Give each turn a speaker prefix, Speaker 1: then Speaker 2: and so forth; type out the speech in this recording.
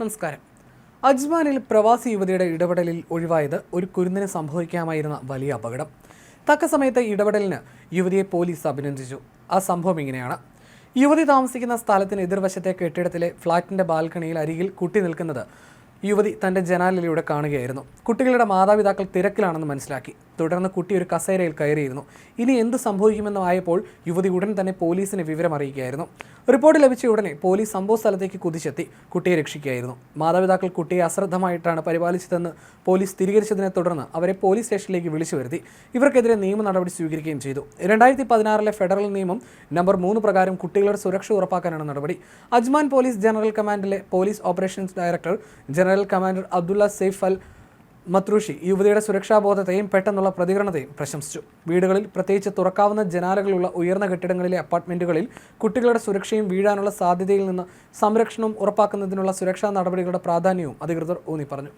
Speaker 1: നമസ്കാരം. അജ്മാനിൽ പ്രവാസി യുവതിയുടെ ഇടപെടലിൽ ഒഴിവായത് ഒരു കുരുന്നിന് സംഭവിക്കാമായിരുന്ന വലിയ അപകടം. തക്ക സമയത്ത് ഇടപെടലിന് യുവതിയെ പോലീസ് അഭിനന്ദിച്ചു. ആ സംഭവം ഇങ്ങനെയാണ്. യുവതി താമസിക്കുന്ന സ്ഥലത്തിന് എതിർവശത്തെ കെട്ടിടത്തിലെ ഫ്ളാറ്റിന്റെ ബാൽക്കണിയിൽ അരികിൽ കുട്ടി നിൽക്കുന്നത് യുവതി തന്റെ ജനാലിലൂടെ കാണുകയായിരുന്നു. കുട്ടികളുടെ മാതാപിതാക്കൾ തിരക്കിലാണെന്ന് മനസ്സിലാക്കി. തുടർന്ന് കുട്ടി ഒരു കസേരയിൽ കയറിയിരുന്നു. ഇനി എന്ത് സംഭവിക്കുമെന്ന് ആയപ്പോൾ യുവതി ഉടൻ തന്നെ പോലീസിനെ വിവരം അറിയിക്കുകയായിരുന്നു. റിപ്പോർട്ട് ലഭിച്ച ഉടനെ പോലീസ് സംഭവ സ്ഥലത്തേക്ക് കുതിച്ചെത്തി കുട്ടിയെ രക്ഷിക്കുകയായിരുന്നു. മാതാപിതാക്കൾ കുട്ടിയെ അശ്രദ്ധമായിട്ടാണ് പരിപാലിച്ചതെന്ന് പോലീസ് സ്ഥിരീകരിച്ചതിനെ തുടർന്ന് അവരെ പോലീസ് സ്റ്റേഷനിലേക്ക് വിളിച്ചു വരുത്തി. ഇവർക്കെതിരെ നിയമ നടപടി സ്വീകരിക്കുകയും ചെയ്തു. രണ്ടായിരത്തി പതിനാറിലെ ഫെഡറൽ നിയമം നമ്പർ മൂന്ന് പ്രകാരം കുട്ടികളുടെ സുരക്ഷ ഉറപ്പാക്കാനാണ് നടപടി. Ajman police general കമാൻഡിലെ police operations director general commander Abdullah Saif Al Matrooshi യുവതിയുടെ സുരക്ഷാബോധത്തെയും പെട്ടെന്നുള്ള പ്രതികരണത്തെയും പ്രശംസിച്ചു. വീടുകളിൽ പ്രത്യേകിച്ച് തുറക്കാവുന്ന ജനാലകളുള്ള ഉയർന്ന കെട്ടിടങ്ങളിലെ അപ്പാർട്ട്മെന്റുകളിൽ കുട്ടികളുടെ സുരക്ഷയും വീഴാനുള്ള സാധ്യതയിൽ നിന്ന് സംരക്ഷണവും ഉറപ്പാക്കുന്നതിനുള്ള സുരക്ഷാ നടപടികളുടെ പ്രാധാന്യവും അധികൃതർ ഊന്നി പറഞ്ഞു